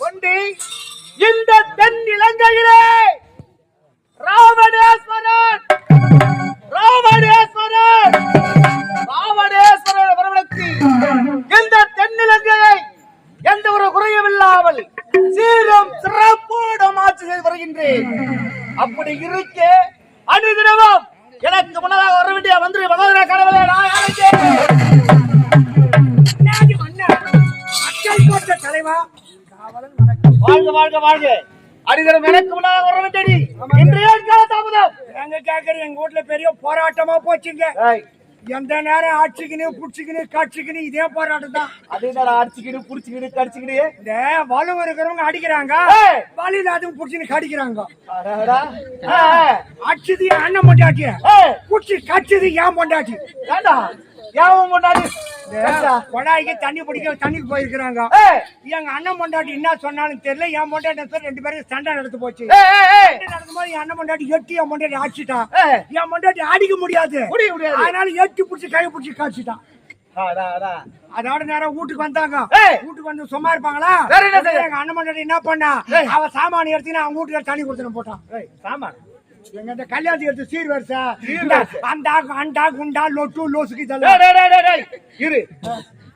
கொண்டு இந்த தென் இலங்கையிலே ராவணேஸ்வரன் ராவணேஸ்வரன் ராவணேஸ்வரன் வரவழைத்து இந்த தென்னிலங்கையை எந்த ஒரு குறையும் இல்லாமல் சீரும் சிறப்போடும் ஆட்சி செய்து வருகின்றேன். அப்படி இருக்க அனுதினமும் எனக்கு முன்னதாக வர வேண்டிய மந்திரி மகோதர கடவுளை நான் வாழ்க வாழ்க வாழ்க. அடிதரம் எனக்கு முன்னாக வர வேண்டியடி இன்றைய கால தாமதம். நாங்க கேக்குறது எங்க வீட்டுல பெரிய போராட்டமா போச்சுங்க. எந்த நேரம் ஆட்சிக்குன்னு புடிச்சுக்கின்னு காட்சிக்குன்னு இதே போராட்டம் தான். அதே நேரம் அடிச்சுக்கிடு புடிச்சுக்கிடு கடிச்சுக்கிடு இந்த வலு இருக்கிறவங்க அடிக்கிறாங்க. வலி இல்லாதவங்க புடிச்சுன்னு கடிக்கிறாங்க. அடிச்சது அண்ணன் பொண்டாட்டி புடிச்சு கடிச்சது ஏன் பொண்டாட்டி? ஏன் இந்த கொடாய்க்கு தண்ணி பிடிக்க தண்ணிக்கு போயிருக்கிறாங்க. எங்க அண்ணன் பொண்டாட்டி என்ன சொன்னாலும் தெரியல. என் பொண்டாட்டி ரெண்டு பேரும் சண்டை நடந்து போச்சு. நடக்கும்போது என் அண்ணன் பொண்டாட்டி எட்டி என் பொண்டாட்டி அடிச்சிட்டான் ஏய், என் பொண்டாட்டி அடிக்க முடியாது. முடிய முடியாது. அதனால எட்டி பிடிச்சி கை பிடிச்சி காய்ச்சிட்டான். அதோட நேரம் வீட்டுக்கு வந்தாங்க. வீட்டுக்கு வந்து சும்மா இருப்பாங்களா? எங்க அண்ணன் பொண்டாட்டி என்ன பண்ணா. அவ சாமான் எடுத்து அவன் வீட்டுக்கு தண்ணி கொடுத்துட்டு போட்டான். சாமான். எங்க இந்த கல்யாணத்துக்கு எடுத்து சீர். அந்த அண்டா குண்டா லொட்டு லோசுக்கு இதெல்லாம். இரு.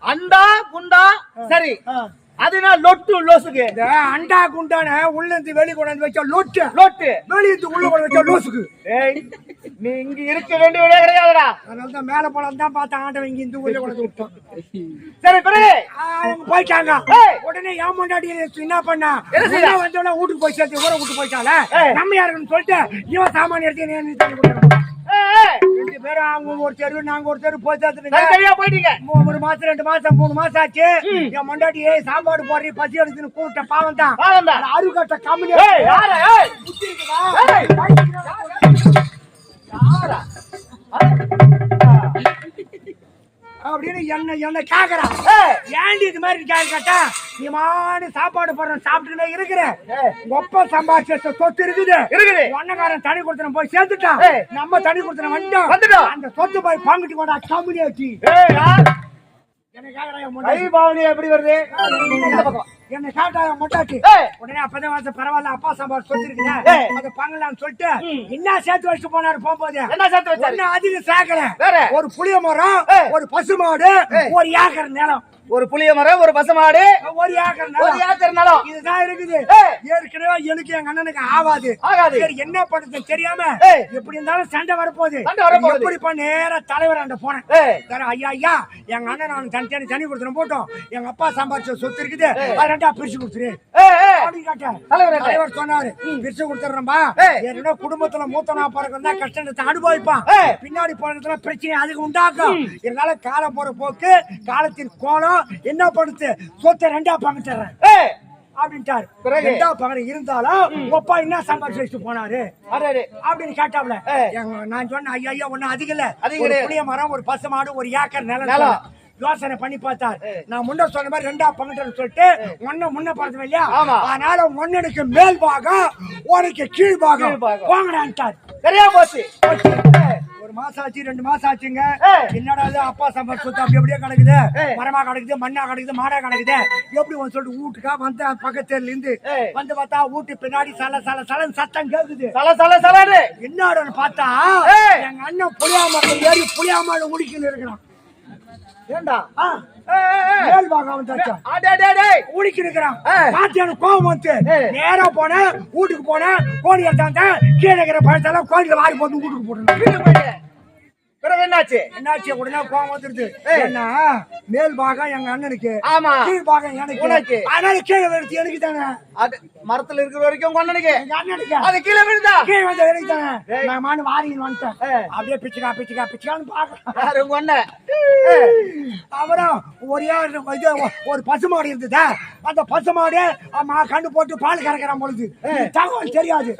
அண்டா குண்டா சரி. அதுனா லொட்டு லொசுக்கு. இந்த அண்டா குண்டான உள்ள இருந்து வெளிய கொண்டாந்து வச்சா லொட்டு. லொட்டு. வெளிய இருந்து உள்ள கொண்டு வச்சா லோசுக்கு. ஏய் நீ இங்க இருக்க வேண்டிய விட கிடையாதுடா. அதனால தான் மேல போலாம் தான் பார்த்தா ஆண்டவன் இங்க இந்த ஊர்ல கொண்டு விட்டான். சரி பிறகு. அவங்க போயிட்டாங்க. உடனே என் முன்னாடி என்ன பண்ணா? என்ன? உள்ள வந்தவன வீட்டுக்கு போய் சேர்த்து ஊரை விட்டு போயிட்டால. நம்ம யாருன்னு சொல்லிட்டு இவன் சாமான் எடுத்து நீ ரெண்டு பேரும் அவங்க ஒரு தெரு நாங்க ஒரு தெரு போய் போயிட்டீங்க. ஒரு மாசம் ரெண்டு மாசம் மூணு மாசம் ஆச்சு. என் முன்னாடி சாப்பாடு போடுறீ பசி எடுத்துன்னு கூப்பிட்ட பாவம் தான். அருகட்ட ஏய் யாரா? அப்படின்னு என்ன என்ன கேக்குறான் ஏய். ஏண்டி இது மாதிரி கேள்வி கேட்டா நீ மாடு சாப்பாடு போடுற சாப்பிட்டுனே இருக்கிற. ஒப்ப சம்பாதிச்ச சொத்து இருக்குது. இருக்குது. ஒன்னக்காரன் தனி கொடுத்தன போய் சேர்த்துட்டான். நம்ம தனி கொடுத்தன வந்துட்டோம் வந்துட்டோம். அந்த சொத்து போய் பங்கிட்டு கொண்டா கம்பெனி ஆச்சு யார்? என்ன கேக்குறான் எப்படி வருது? என்ன என் முட்டாச்சு உடனே அப்பதான் வந்து பரவாயில்ல அப்பா சம்பார். இருக்குங்க அதை பங்கலாம்னு சொல்லிட்டு என்ன சேர்த்து வச்சுட்டு போனாரு போகும்போது என்ன சேர்த்து ஒண்ணு அதிகம் சேர்க்கல? ஒரு புளிய மரம். ஒரு பசு மாடு. ஒரு ஏக்கர் நிலம் ஒரு புளிய மரம் ஒரு பசுமாடு ஒரு ஏக்கர் ஒரு ஏக்கர் நிலம். இதுதான் இருக்குது. ஏற்கனவே எனக்கு எங்க அண்ணனுக்கு ஆவாது ஆகாது. சரி என்ன பண்றது தெரியாம. எப்படி இருந்தாலும் சண்டை வரப்போகுது. சண்டை வரப்போகுது. எப்படி பண்ண நேரா தலைவர் அந்த போனேன் சரி, ஐயா ஐயா எங்க அண்ணன் நான் தனி தனி தனி கொடுத்துட்டு போட்டோம். எங்க அப்பா சம்பாதிச்ச சொத்து இருக்குது. அது ரெண்டா பிரிச்சு கொடுத்துரு. தலைவர் சொன்னாரு பிரிச்சு கொடுத்துறேன்பா. ஏய். ஏன்னா குடும்பத்துல மூத்தனா பிறகு தான் கஷ்டத்தை அனுபவிப்பான். பின்னாடி போறதுல பிரச்சனை அதுக்கு உண்டாக்கும். இருந்தாலும் காலம் போற போக்கு காலத்தின் கோலம் என்ன பண்ணுது சொத்தை ரெண்டா பங்கிட்டுறேன் ஏய்! அப்படின்ட்டாரு? ரெண்டா பங்கு இருந்தாலும் என்ன வச்சுட்டு போனாரு? அப்படின்னு கேட்டாப்ல. நான் சொன்னேன் ஐயா ஐயா ஒண்ணு அதிகம் இல்ல. புளிய மரம் ஒரு பசு மாடு ஒரு ஏக்கர் நிலம். யோசனை பண்ணி பார்த்தார். நான் முன்ன சொன்ன மாதிரி ரெண்டா பங்கிட்டு சொல்லிட்டு ஒன்ன முன்ன பார்த்தோம் இல்லையா. அதனால ஒன்னனுக்கு மேல் பாகம் உனக்கு கீழ் பாகம். வாங்கடான்ட்டார். சரியா போச்சு. ஒரு மாசம் ஆச்சு ரெண்டு மாசம் ஆச்சுங்க. என்னடா இது அப்பா சம்பளம் சொத்து அப்படி அப்படியே கிடக்குது. மரமா கிடக்குது மண்ணா கிடக்குது மாடா கிடக்குது எப்படி வந்து சொல்லிட்டு வீட்டுக்கா வந்து பக்கத்துல இருந்து. வந்து பார்த்தா வீட்டு பின்னாடி சல சல சலன்னு சத்தம் கேக்குது சல சல சலன்னு என்னடான்னு பார்த்தா. எங்க அண்ணன் புளியாமரம் ஏறி புளியாமல் முடிக்கணும் இருக்கிறான் ஏண்டா. மேல் பாகம் வந்தாச்சா அடே. ஊடிக்கு எனக்கு கோவம் வந்து. நேரா போனேன் வீட்டுக்கு போனேன் கோழி எடுத்தாங்க கீழே இருக்கிற பழத்தெல்லாம் கோழியில வாரி போட்டு வீட்டுக்கு போயிட்டு. பிறகு என்னாச்சு? என்னாச்சு? உடனே கோவம் வந்துருது ஏய். என்ன மேல் பாகம் எங்க அண்ணனுக்கு. ஆமா. கீழ் பாகம் எனக்கு உனக்கு. அதனால கீழே விழுத்து எனக்கு தானே அது மரத்துல இருக்கிற வரைக்கும் உங்க அண்ணனுக்கு. எங்க அண்ணனுக்கு. அது கீழே விழுந்தா? கீழே வந்து எனக்கு தானே ஏய். நான் மானு வாரின்னு வந்துட்டேன். ஏய். அப்படியே பிச்சுக்கா பிச்சுக்கா பிச்சுக்கான்னு பாக்கலாம் யாரு உங்க அண்ணன்? அப்புறம் ஒரே இது ஒரு பசுமாடு இருந்ததா? அந்த பசுமாடு அம்மா கண்ணு போட்டு பால் கறக்கிறான் பொழுது. தகவல் தெரியாது.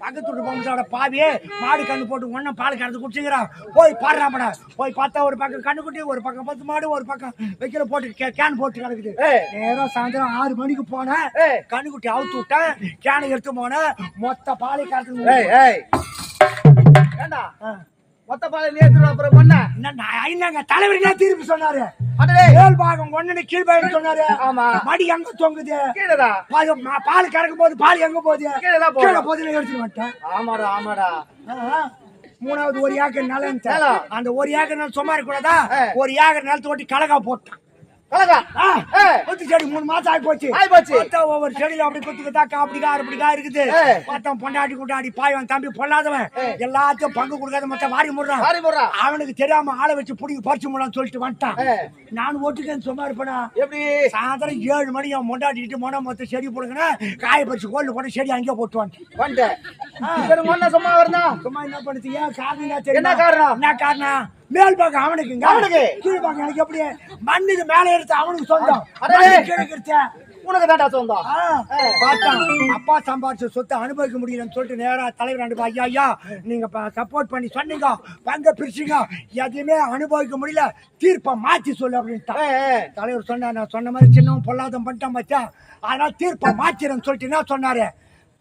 பக்கத்து வீட்டு பொம்பளோட பாவி மாடு கண்ணு போட்டு ஒன்னும் பால் கறந்து குடிச்சுக்கிறான். போய் பாடுறாமட போய் பார்த்தா ஒரு பக்கம் கண்ணு குட்டி ஒரு பக்கம் பத்து மாடு ஒரு பக்கம் வைக்கிற போட்டு கேன் போட்டு கிடக்குது. நேரம் சாயந்தரம் ஆறு மணிக்கு போனேன் ஏய். கண்ணு குட்டி அவுத்து விட்டேன் கேனை எடுத்து போனேன் மொத்த பாலை ஏண்டா? மொத்த பாலை நீ எடுத்துட்டு அப்புறம் பண்ண. என்னங்க தலைவர் என்ன தீர்ப்பு சொன்னாரு? மேல் பாகம் ஒன்னு கீழ் பாகம் சொன்னாரு. ஆமா. மடி எங்க தொங்குது? கீழடா. பால் கறக்கும் போது பால் எங்க போகுது. கீழே போகுதுன்னு எடுத்துட்டு வந்துட்டேன். ஆமாடா ஆமாடா. மூணாவது ஒரு ஏக்கர் நிலம். அந்த ஒரு ஏக்கர் நிலம் சும்மா இருக்கக்கூடாதா ஆ. ஒரு ஏக்கர் நிலத்தை ஓட்டி கலகா போட்டான் கலகா செடி மூணு மாசம் ஆகி போச்சு ஆகி போச்சு. ஒவ்வொரு செடியில அப்படி குத்துக்கிட்டா அப்படிக்கா அப்படிக்கா இருக்குது. பார்த்தா பொண்டாட்டி குண்டாடி பாயவன் தம்பி பொல்லாதவன். எல்லாத்தையும் பங்கு கொடுக்காத மொத்தம் வாரி முடுறான் அவனுக்கு தெரியாம ஆளை வச்சு புடிங்க பறிச்சு முடான்னு சொல்லிட்டு வந்துட்டான். நான் ஒட்டுக்கேன்னு சும்மா இருப்பேனா? எப்படி? சாயந்தரம் ஏழு மணி அவன் மொண்டாட்டிட்டு மொண்டை மொத்தம் செடி போடுங்கன்னா காய பறிச்சு கோல்டு போட்டு செடி அங்கேயே போட்டு வந்துட்டேன். சும்மா இருந்தா சும்மா என்ன பண்ணுது ஏன் காரணம்? என்ன காரணம்? என்ன காரணம்? மேல் பாக்கம் அவனுக்குங்க அவனுக்கு? கீழ் பாக்கம் எனக்கு எப்படி? மண்ணுக்கு மேல எடுத்து அவனுக்கு சொந்தம். கீழே இருக்கிறது. உனக்கு தான்டா சொந்தம். ஆ, பார்த்தான். அப்பா சம்பாதிச்ச சொத்தை அனுபவிக்க முடியலன்னு சொல்லிட்டு நேரா தலைவர் அனுப்பி ஐயா ஐயா நீங்க சப்போர்ட் பண்ணி சொன்னீங்க. பங்க பிரிச்சிங்க. எதையுமே அனுபவிக்க முடியல. தீர்ப்பை மாத்தி சொல்லு ஏய். தலைவர் சொன்னார் நான் சொன்ன மாதிரி சின்னவன் பொல்லாதம் பண்ணிட்டான் மச்சா அதனால தீர்ப்பை மாத்திரன்னு சொல்லிட்டு என்ன சொன்னாரு?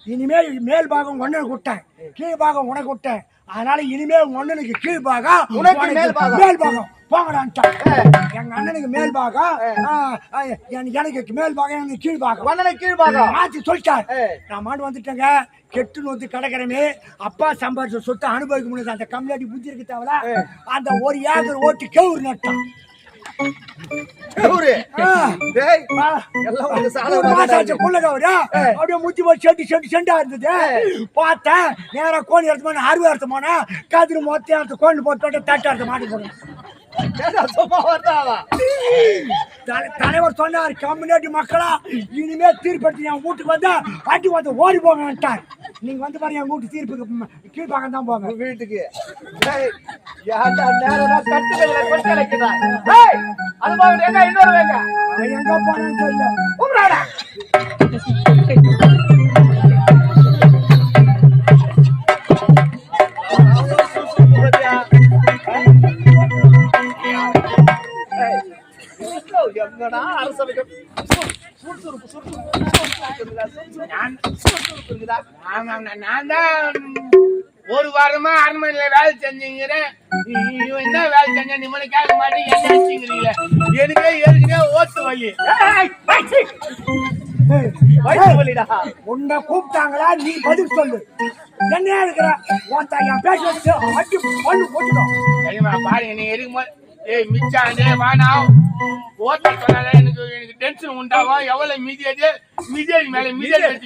இனிமேல் மேல் பாகம் ஒன்னு விட்டேன் கீழ் பாகம் உனக்கு விட்டேன் அதனால இனிமேல் ஒன்னனுக்கு கீழ் பாகம் உனக்கு மேல் பாகம். மேல் பாகம். போங்கடான்ட்டான் எங்க அண்ணனுக்கு மேல் பாகம் எனக்கு மேல் பாகம் எனக்கு கீழ் பாகம். அண்ணனுக்கு கீழ் பாகம். மாத்தி சொல்லிட்டார். ஏய். நான் மாட்டு வந்துட்டேங்க. கெட்டு நோத்து கிடக்கிறமே. அப்பா சம்பாதிச்ச சொத்தை அனுபவிக்க முடியாது. அந்த கம்யூனிட்டி புத்தி இருக்கு தேவல அந்த ஒரு ஏக்கர் ஓட்டு கேவுரு நட்டான். அப்படியே முத்தி போய் செண்டு செண்டு செண்டா இருந்தது. பார்த்தேன் நேரா கோழி எடுத்து போன அறுவை எடுத்து போனா கதிரி மொத்த எடுத்து கோழி போட்டு தட்டு எடுத்து மாட்டி போனேன் தலைவர் சொன்னார் கம்யூனிட்டி மக்களா இனிமே தீர்ப்பெடுத்து என் வீட்டுக்கு வந்தா பாட்டி வந்து ஓடி போங்கன்ட்டார். நீங்க வந்து பாருங்க என் வீட்டு தீர்ப்புக்கு கீழ்பாக்கம் தான் போங்க வீட்டுக்கு. எங்க? போனான்னு தெரியல. எங்கடா அரசவைக்கும் சுறுசுறுப்பு சுறுசுறுப்பு. நான் தான். ஒரு வாரமா அரண்மனையில வேலை செஞ்சுங்கிறேன். என்ன வேலை செஞ்சா நிம்மதி கேட்க மாட்டேன் என்ன எனக்கே ஏற்கனவே ஓட்டு வலிடா. உன்னை கூப்பிட்டாங்களா? நீ பதில் சொல்லு. என்ன இருக்கிற? பாருங்க நீ இருக்கும்போது ஏய் மிச்சாண்டே வானா ஓட்ட சொன்னாலே எனக்கு எனக்கு டென்ஷன் உண்டாகும் எவ்வளவு மிதியது மிதியது மேல பேசுறேன்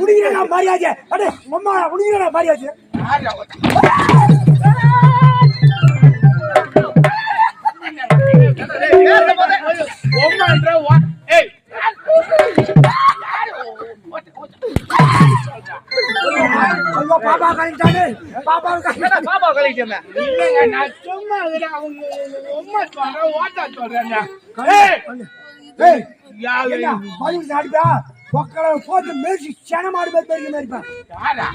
குடிக்கிறேனா மரியாதை அடே அம்மா குடிக்கிறேனா மரியாதை பாபா ஓட்ட? பாபா ஏறுற போதே. ஒம்மான்ற இல்லைங்க நான் சும்மா இருக்கிறேன் அவங்க உம்மா சொல்றேன் ஓட்ட சொல்றேன் ஏய் ஏய் யாரு என்ன சாடிப்பா ஒக்கலை போட்டு மேய்ச்சி சென மாடு பேர் பெருக்க மேய்ப்பேன் யாரா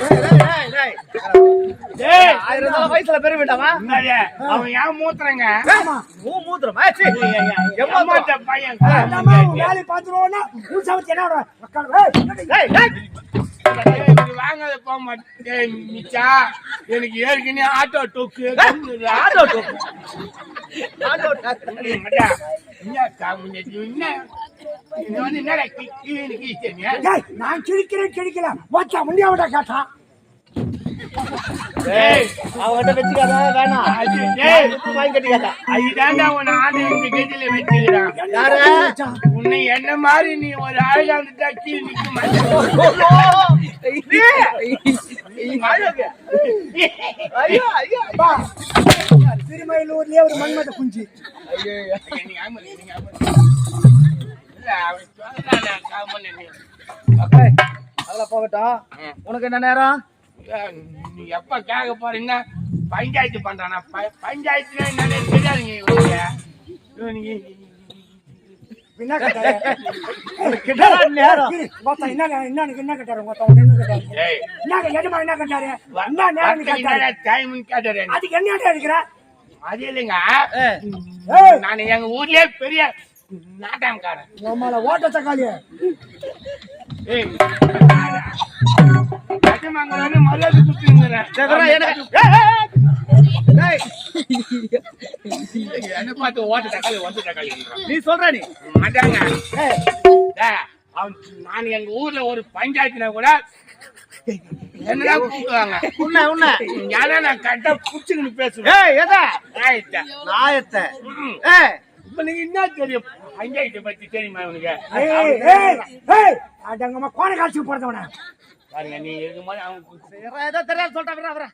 டேய், டேய், டேய். டேய் ஆயிரம் தடவை வயசுல பெரிய வேண்டாமா என்னது? அவன் ஏன் மூத்துறங்க ஆமா மூ மூத்திரமா சீ. எம்மா எம்மாட்ட பையன் நம்ம வேலையை பார்த்துருவோம்னா சமைச்சு என்ன வாங்காத போக மாட்டேன் மிச்சா எனக்கு ஏற்கனவே ஆட்டோ டோக்கு ஆட்டோ டோக்கு. ஆட்டோ நான் கிழிக்கிறேன் கிழிக்கல வச்சா முன்னியாவிட ஏய், அவன்கிட்ட வச்சுக்காத, வேணாம். வாங்கி கட்டிக்காத. அதுதான்டா உன்னை ஆண்டு வச்சுக்கிறான் யாரு? உன்னை என்ன மாதிரி நீ ஒரு அழகா இருந்துட்டா கீழே நிக்க மாட்டேன் ஐயோ, ஐயோ. பா திருமயிலூர்லயே ஒரு மன்மத குஞ்சு நீங்க ஆமா, நீங்க ஆமா. இல்ல, அவன் சொல்றானே, காமெடி நீ. ஏய், அதெல்லாம் போகட்டும் உனக்கு என்ன நேரம் நீ எப்ப கேட்க போறீங்கன்னா பஞ்சாயத்து பண்றானா. ப- பஞ்சாயத்துனா என்னன்னு தெரியாதுங்க என்ன கேட்டாரு. நேரம். என்ன என்ன என்ன கேட்டாரு என்ன கேட்டாரு? என்ன கேட்டாரு? என்ன நேரம் கேட்டாரு? என்னடா டைம்னு கேட்டாரு. அதுக்கு என்ன இருக்கிற அது இல்லைங்க. நான் எங்க ஊர்லயே பெரிய நாட்டாம்காரன் நம்மள ஓட்ட தக்காளி ஏய். கஜமங்கலம்னு மரியாதை என்ன பார்த்து ஓட்ட தக்காளி ஓட்ட தக்காளி நீ சொல்ற நீ மாட்டாங்க அவன் நான் எங்க ஊர்ல ஒரு பஞ்சாயத்துல கூட என்னடா கூப்பிடுவாங்க உன்னை உன்னை ஏன்னா நான் கரெக்டா புடிச்சுக்கின்னு பேசுவேன் ஏய் எத ஆயிட்டா. நாயத்தை ஏய் இப்ப நீங்க என்ன தெரியும் பஞ்சாயத்தை பத்தி தெரியுமா உனக்கு ஏய் ஏய் ஏய் அடங்கம்மா கோண காட்சி பாருங்க நீ இருக்கும்போது அவன் தெரியாது சொல்லிட்டா